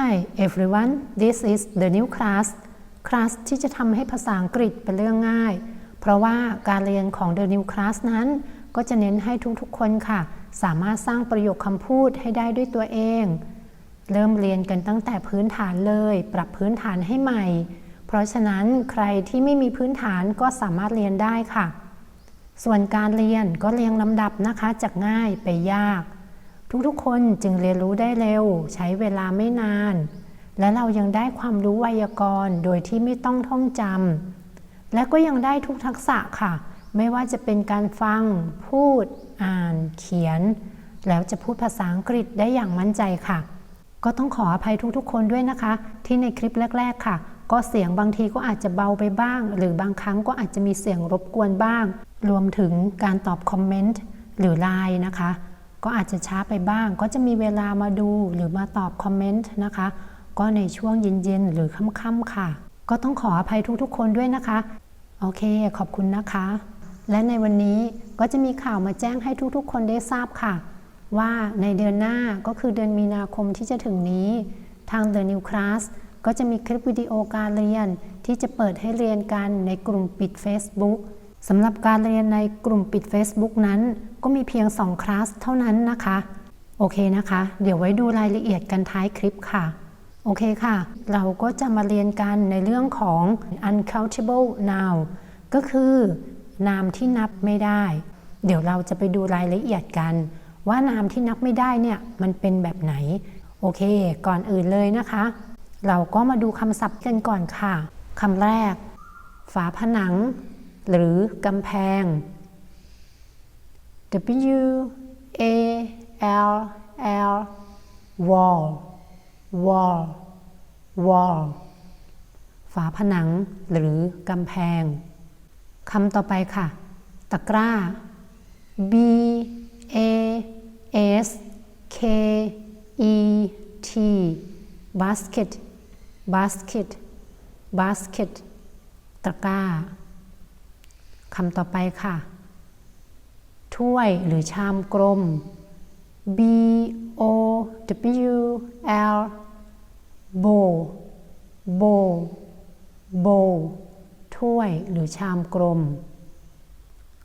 Hi everyone this is the new class คลาสที่จะทำให้ภาษาอังกฤษเป็นเรื่องง่าย เพราะว่าการเรียนของ the new class นั้น ก็จะเน้นให้ทุกๆคนค่ะ สามารถสร้างประโยคคำพูดให้ได้ด้วยตัวเอง เริ่มเรียนกันตั้งแต่พื้นฐานเลย ปรับพื้นฐานให้ใหม่ เพราะฉะนั้นใครที่ไม่มีพื้นฐานก็สามารถเรียนได้ค่ะ ส่วนการเรียนก็เรียงลำดับนะคะจากง่ายไปยาก ทุกๆ คนจึงเรียนรู้ได้เร็ว ใช้เวลาไม่นาน และเรายังได้ความรู้ไวยากรณ์โดยที่ไม่ต้องท่องจำและก็ยังได้ทุกทักษะค่ะ ไม่ว่าจะเป็นการฟัง พูด อ่าน เขียน แล้วจะพูดภาษาอังกฤษได้อย่างมั่นใจค่ะ ก็ต้องขออภัยทุกๆ คนด้วยนะคะ ที่ในคลิปแรก ๆ ค่ะ ก็เสียงบางทีก็อาจจะเบาไปบ้าง หรือบางครั้งก็อาจจะมีเสียงรบกวนบ้าง รวมถึงการตอบคอมเมนต์หรือไลน์นะคะ ก็อาจจะช้าไปบ้าง ก็จะมีเวลามาดูหรือมาตอบคอมเมนต์นะคะ ก็ในช่วงเย็นๆ หรือค่ำๆค่ะ ก็ต้องขออภัยทุกๆ คนด้วยนะคะ โอเค ขอบคุณนะคะ และในวันนี้ก็จะมีข่าวมาแจ้งให้ทุกๆ คนได้ทราบค่ะ ว่าในเดือนหน้าก็คือเดือนมีนาคมที่จะถึงนี้ ทาง The New Class ก็จะมีคลิปวิดีโอการเรียนที่จะเปิดให้เรียนกันในกลุ่มปิด Facebook สำหรับการเรียนในกลุ่มปิด Facebook นั้น ก็มีเพียง 2 คลาสเท่านั้นนะคะ โอเคนะคะ เดี๋ยวไว้ดูรายละเอียดกันท้ายคลิปค่ะ โอเคค่ะ เราก็จะมาเรียนกันในเรื่องของ uncountable noun ก็คือนามที่นับไม่ได้ เดี๋ยวเราจะไปดูรายละเอียดกัน ว่านามที่นับไม่ได้เนี่ยมันเป็นแบบไหน โอเค ก่อนอื่นเลยนะคะ เราก็มาดูคำศัพท์กันก่อนค่ะคำแรก ฝาผนัง หรือกำแพง W A L L wall wall wall ฝาผนังหรือกำแพงคำต่อไปค่ะ ตะกร้า B A S K E T basket basket basket ตะกร้า คำต่อไปค่ะ ถ้วยหรือชามกลม B O W L bowl bowl bowl ถ้วยหรือชามกลม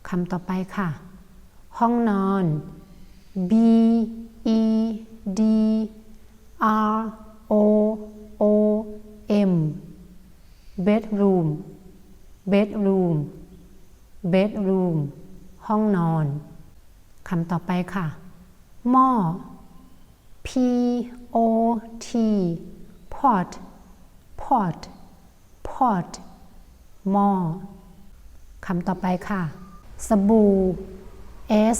คำต่อไปค่ะ ห้องนอน B E D R O O M bedroom bedroom bedroom ห้องนอนคำต่อไปค่ะ หม้อ P O T pot pot pot หม้อคำต่อไปค่ะ สบู่ S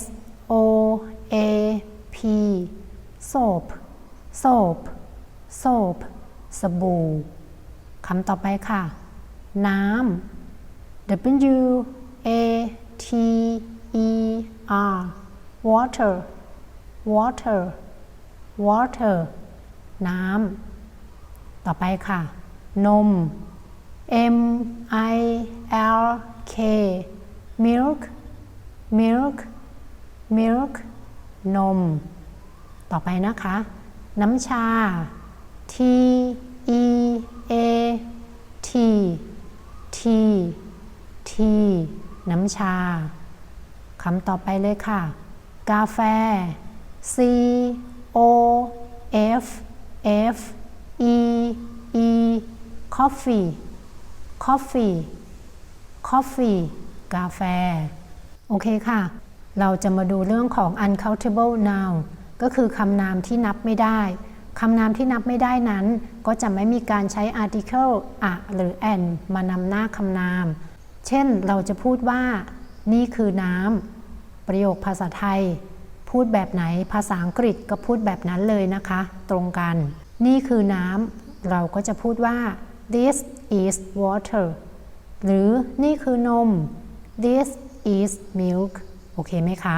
O A P soap soap soap สบู่คำต่อไปค่ะ น้ำ W A T E R water water water น้ำ ต่อไปค่ะ นม M I L K milk milk milk นม ต่อไปนะคะ น้ำชา T E A T T T น้ำชาคำต่อไปเลยค่ะ กาแฟ C O F F E E coffee coffee coffee กาแฟ โอเคค่ะ เราจะมาดูเรื่องของ uncountable noun ก็คือคำนามที่นับไม่ได้ คำนามที่นับไม่ได้นั้น ก็จะไม่มีการใช้ article อะหรือ an มานำหน้าคำนาม เช่นเราจะพูดว่า นี่คือน้ำประโยคภาษาไทย พูดแบบไหนภาษาอังกฤษก็พูดแบบนั้นเลยนะคะ ตรงกัน นี่คือน้ำเราก็จะพูดว่า this is water หรือนี่คือนม this is milk โอเคไหมคะ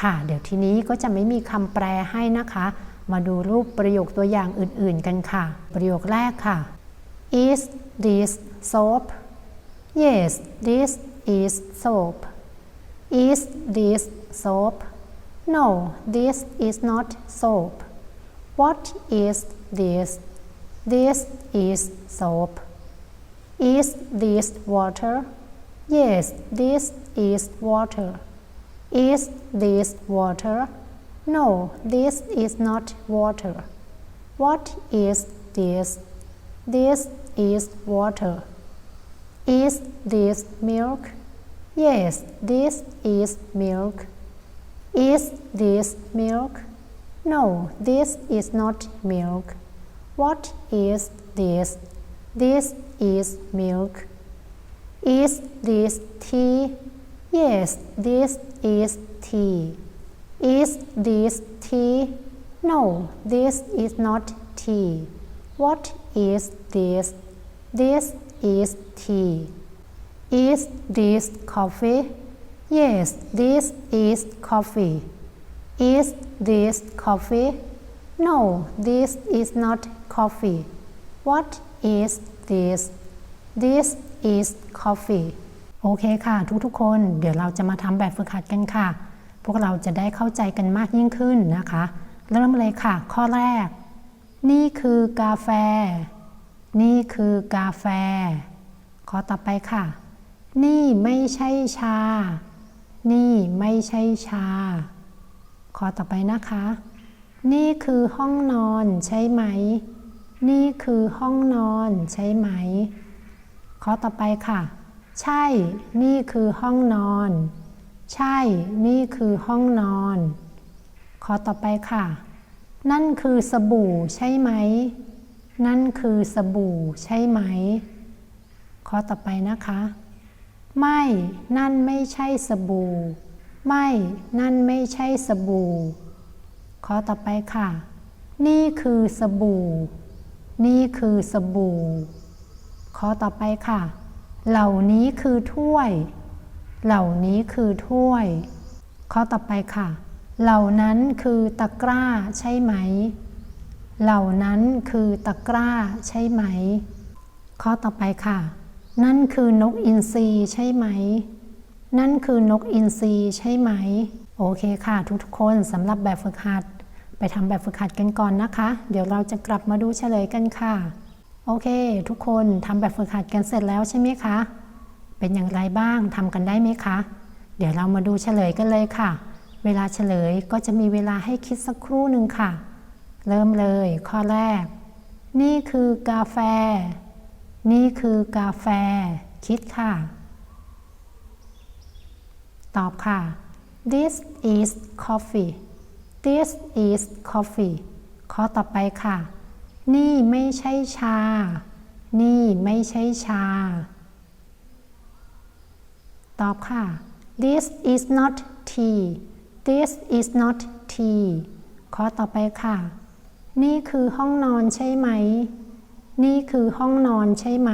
ค่ะ เดี๋ยวทีนี้ก็จะไม่มีคำแปลให้นะคะ มาดูรูปประโยคตัวอย่างอื่นๆกันค่ะ ประโยคแรกค่ะ is this soap yes this is soap. Is this soap? No this is not soap. What is this? This is soap. Is this water? Yes this is water. Is this water? No this is not water. What is this? This is water Is this milk? Yes this is milk. Is this milk? No this is not milk. What is this? This is milk. Is this tea? Yes this is tea. Is this tea? No this is not tea. What is this? This is tea Is this coffee Yes this is coffee Is this coffee No this is not coffee What is this This is coffee โอเคค่ะ ทุกๆ คนเดี๋ยวเราจะมาทำแบบฝึกหัดกันค่ะ พวกเราจะได้เข้าใจกันมากยิ่งขึ้นนะคะ เริ่มเลยค่ะ ข้อแรก นี่คือกาแฟ นี่คือกาแฟ ขอต่อไปค่ะ นี่ไม่ใช่ชา นี่ไม่ใช่ชา ขอต่อไปนะคะ นี่คือห้องนอนใช่ไหม นี่คือห้องนอนใช่ไหม ขอต่อไปค่ะ ใช่ นี่คือห้องนอน ใช่ นี่คือห้องนอน ขอต่อไปค่ะ นั่นคือสบู่ใช่ไหม นั่นคือสบู่ใช่ไหม ข้อต่อไปนะคะ ไม่ นั่นไม่ใช่สบู่ ไม่ นั่นไม่ใช่สบู่ ข้อต่อไปค่ะ นี่คือสบู่ นี่คือสบู่ ข้อต่อไปค่ะ เหล่านี้คือถ้วย เหล่านี้คือถ้วย ข้อต่อไปค่ะ เหล่านั้นคือตะกร้าใช่ไหม เหล่านั้นคือตะกร้าใช่ไหม ข้อต่อไปค่ะ นั่นคือนกอินทรีใช่ไหม นั่นคือนกอินทรีใช่ไหม โอเคค่ะ ทุกๆคนสำหรับแบบฝึกหัด ไปทำแบบฝึกหัดกันก่อนนะคะ เดี๋ยวเราจะกลับมาดูเฉลยกันค่ะ โอเค ทุกคนทำแบบฝึกหัดกันเสร็จแล้วใช่ไหมคะ เป็นอย่างไรบ้างทำกันได้ไหมคะ เดี๋ยวเรามาดูเฉลยกันเลยค่ะ เวลาเฉลยก็จะมีเวลาให้คิดสักครู่หนึ่งค่ะ เริ่มเลย ข้อแรก นี่คือกาแฟ นี่คือกาแฟ คิดค่ะ ตอบค่ะ this is coffee this is coffee ข้อต่อไปค่ะ นี่ไม่ใช่ชา นี่ไม่ใช่ชา ตอบค่ะ this is not tea this is not tea ข้อต่อไปค่ะ นี่คือห้องนอนใช่ไหม นี่คือห้องนอนใช่ไหม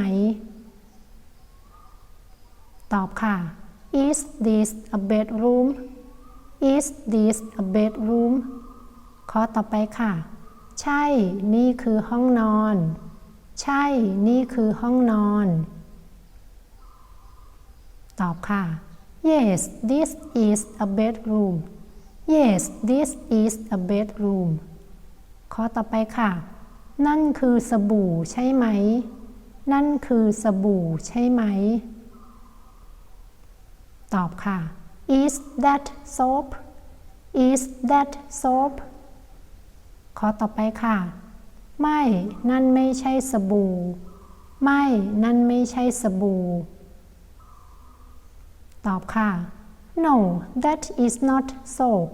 ตอบค่ะ is this a bedroom is this a bedroom ข้อต่อไปค่ะ ใช่ นี่คือห้องนอน ใช่ นี่คือห้องนอน ตอบค่ะ yes this is a bedroom yes this is a bedroom ข้อต่อไปค่ะ นั่นคือสบู่ใช่ไหม นั่นคือสบู่ใช่ไหม ตอบค่ะ is that soap is that soap ข้อต่อไปค่ะ ไม่ นั่นไม่ใช่สบู่ ไม่ นั่นไม่ใช่สบู่ ตอบค่ะ no that is not soap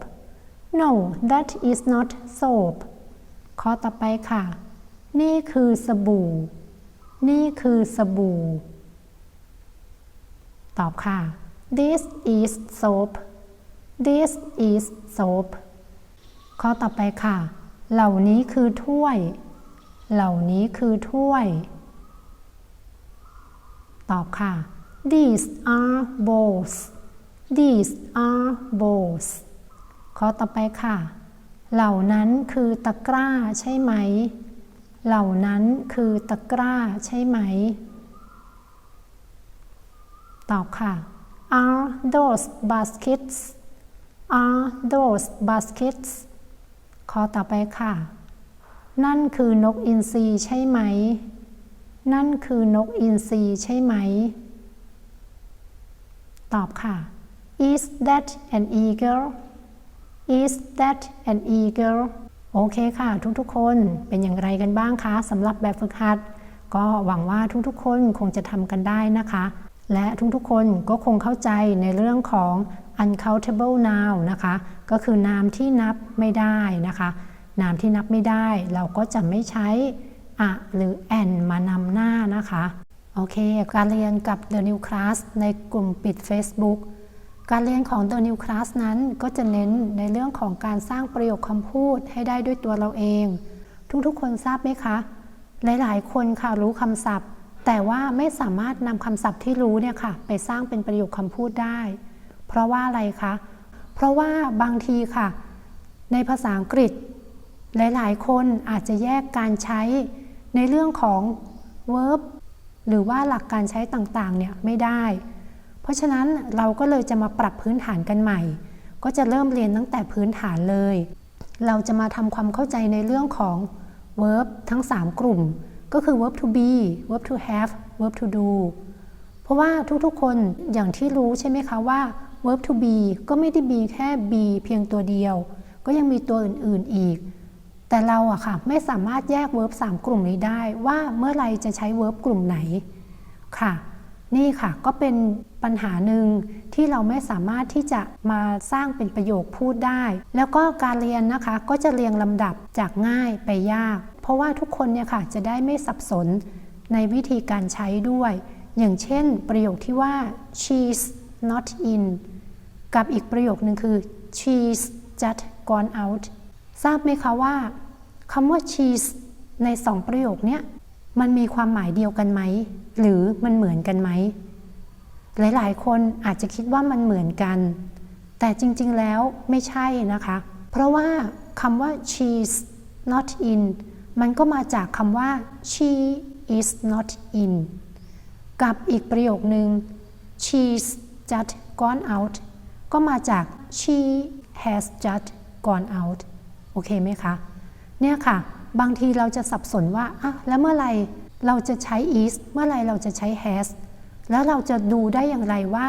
no that is not soap ข้อต่อไปค่ะ นี่คือสบู่ นี่คือสบู่ ตอบค่ะ this is soap this is soap ข้อต่อไปค่ะ เหล่านี้คือถ้วย เหล่านี้คือถ้วย ตอบค่ะ these are bowls these are bowls ข้อต่อไปค่ะ เหล่านั้นคือตะกร้าใช่ไหม เหล่านั้นคือตะกร้าใช่ไหม ตอบค่ะ are those baskets are those baskets ข้อต่อไปค่ะ นั่นคือนกอินทรีใช่ไหม นั่นคือนกอินทรีใช่ไหม ตอบค่ะ Is that an eagle Is that an eagle โอเคค่ะ ทุกๆ คนเป็นอย่างไรกันบ้างคะสำหรับแบบฝึกหัด ก็หวังว่าทุกๆ คนคงจะทำกันได้นะคะ และทุกๆ คนก็คงเข้าใจในเรื่องของ uncountable noun นะคะ ก็คือนามที่นับไม่ได้นะคะ นามที่นับไม่ได้ เราก็จะไม่ใช้อะหรือ an มานำหน้านะคะ โอเค การเรียนกับ The New Class ในกลุ่มปิด Facebook การเรียนของ The New Class นั้นก็จะเน้นในเรื่องของการสร้างประโยคคำพูดให้ได้ด้วยตัวเราเอง ทุกๆ คนทราบไหมคะ หลายๆ คนค่ะรู้คำศัพท์ แต่ว่าไม่สามารถนำคำศัพท์ที่รู้เนี่ยค่ะ ไปสร้างเป็นประโยคคำพูดได้ เพราะว่าอะไรคะ เพราะว่าบางทีค่ะ ในภาษาอังกฤษ หลายๆ คนอาจจะแยกการใช้ในเรื่องของ verb หรือว่าหลักการใช้ต่างๆ เนี่ยไม่ได้ ราะฉะนั้นเราก็เลยจะมาปรับพื้นฐานกันใหม่ ก็จะเริ่มเรียนตั้งแต่พื้นฐานเลย เราจะมาทำความเข้าใจในเรื่องของ verb ทั้ง 3 กลุ่ม ก็คือ verb to be verb to have verb to do เพราะว่าทุกๆคนอย่างที่รู้ใช่ไหมคะว่า verb to be ก็ไม่ได้ be แค่ be เพียงตัวเดียว ก็ยังมีตัวอื่นๆอีก แต่เราอะค่ะไม่สามารถแยก verb 3 กลุ่มนี้ได้ว่าเมื่อไรจะใช้ verb กลุ่มไหนค่ะ นี่ค่ะก็เป็นปัญหาหนึ่งที่เราไม่สามารถที่จะมาสร้างเป็นประโยคพูดได้ แล้วก็การเรียนนะคะก็จะเรียงลำดับจากง่ายไปยาก เพราะว่าทุกคนเนี่ยค่ะจะได้ไม่สับสนในวิธีการใช้ด้วย อย่างเช่นประโยคที่ว่า she's not in กับอีกประโยคนึงคือ she's just gone out ทราบไหมคะว่าคำว่า she's ในสองประโยคนี้ มันมีความหมายเดียวกันไหม หรือมันเหมือนกันไหม หลายๆ คนอาจจะคิดว่ามันเหมือนกัน แต่จริง ๆ แล้วไม่ใช่นะคะ เพราะว่าคำว่า she's not in มันก็มาจากคำว่า she is not in กับอีกประโยคนึง she's just gone out ก็มาจาก she has just gone out โอเคไหมคะ เนี่ยค่ะ บางทีเราจะสับสนว่าอะแล้วเมื่อไรเราจะใช้ is เมื่อไรเราจะใช้ has แล้วเราจะดูได้อย่างไรว่า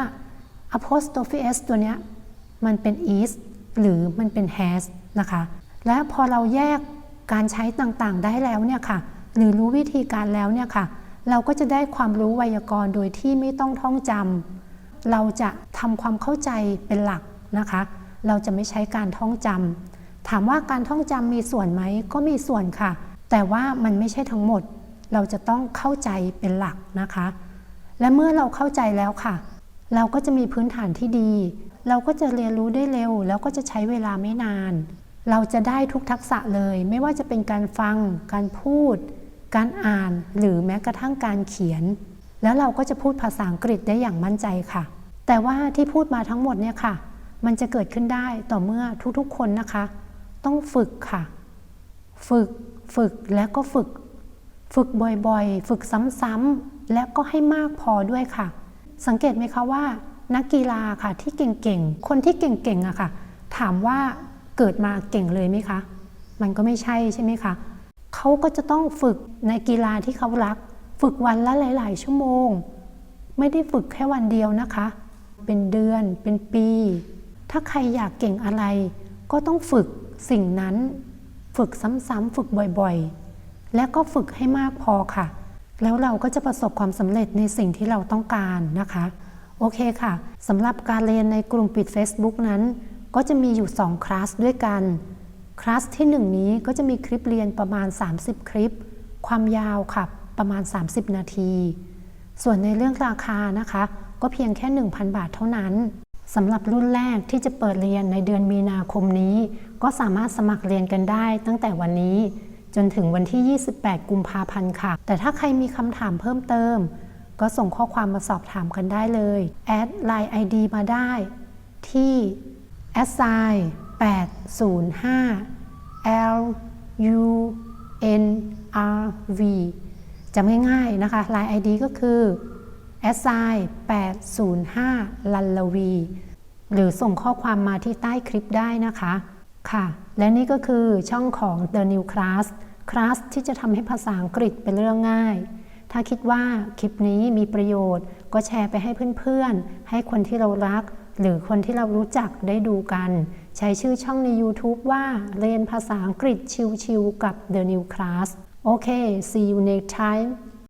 apostrophe s ตัวเนี้ยมันเป็น is หรือมันเป็น has นะคะ และพอเราแยกการใช้ต่างๆได้แล้วเนี่ยค่ะ หรือรู้วิธีการแล้วเนี่ยค่ะ เราก็จะได้ความรู้ไวยากรณ์โดยที่ไม่ต้องท่องจำเราจะทำความเข้าใจเป็นหลักนะคะ เราจะไม่ใช้การท่องจำ ถามว่าการท่องจำมีส่วนไหมก็มีส่วนค่ะ แต่ว่ามันไม่ใช่ทั้งหมด เราจะต้องเข้าใจเป็นหลักนะคะ และเมื่อเราเข้าใจแล้วค่ะ เราก็จะมีพื้นฐานที่ดี เราก็จะเรียนรู้ได้เร็ว แล้วก็จะใช้เวลาไม่นาน เราจะได้ทุกทักษะเลย ไม่ว่าจะเป็นการฟัง การพูด การอ่าน หรือแม้กระทั่งการเขียน แล้วเราก็จะพูดภาษาอังกฤษได้อย่างมั่นใจค่ะ แต่ว่าที่พูดมาทั้งหมดเนี่ยค่ะ มันจะเกิดขึ้นได้ต่อเมื่อทุกๆ คนนะคะ ต้องฝึกค่ะ ฝึกฝึกและก็ฝึก ฝึกบ่อยๆ ฝึกซ้ำๆและก็ให้มากพอด้วยค่ะ สังเกตไหมคะว่า นักกีฬาค่ะที่เก่งๆ คนที่เก่งๆอะค่ะ ถามว่าเกิดมาเก่งเลยไหมคะ มันก็ไม่ใช่ใช่ไหมคะเขาก็จะต้องฝึกในกีฬาที่เขารัก ฝึกวันละหลาย ๆ ชั่วโมง ไม่ได้ฝึกแค่วันเดียวนะคะ เป็นเดือนเป็นปี ถ้าใครอยากเก่งอะไร ก็ต้องฝึก สิ่งนั้นฝึกซ้ำๆฝึกบ่อยๆ และก็ฝึกให้มากพอค่ะ แล้วเราก็จะประสบความสำเร็จในสิ่งที่เราต้องการนะคะ โอเคค่ะสำหรับการเรียนในกลุ่มปิด Facebook นั้น ก็จะมีอยู่ 2 คลาสด้วยกัน คลาสที่ 1 นี้ก็จะมีคลิปเรียนประมาณ 30 คลิป ความยาวค่ะ ประมาณ 30 นาที ส่วนในเรื่องราคานะคะ ก็เพียงแค่ 1,000 บาทเท่านั้น สำหรับรุ่นแรกที่จะเปิดเรียนในเดือนมีนาคมนี้ ก็สามารถสมัครเรียนกันได้ตั้งแต่วันนี้ จนถึงวันที่ 28 กุมภาพันธ์ค่ะ แต่ถ้าใครมีคำถามเพิ่มเติม ก็ส่งข้อความมาสอบถามกันได้เลยแอด Line ID มาได้ ที่ a s s i 805 L U N R V จำง่ายๆนะคะ Line ID ก็คือ a s s i 805 ลันลวี หรือส่งข้อความมาที่ใต้คลิปได้นะคะ ค่ะ และนี่ก็คือช่องของ The New Class คลาสที่จะทำให้ภาษาอังกฤษเป็นเรื่องง่าย ถ้าคิดว่าคลิปนี้มีประโยชน์ ก็แชร์ไปให้เพื่อนๆ ให้คนที่เรารัก หรือคนที่เรารู้จักได้ดูกัน ใช้ชื่อช่องใน YouTube ว่าเรียนภาษาอังกฤษชิวๆกับ The New Class โอเค see you next time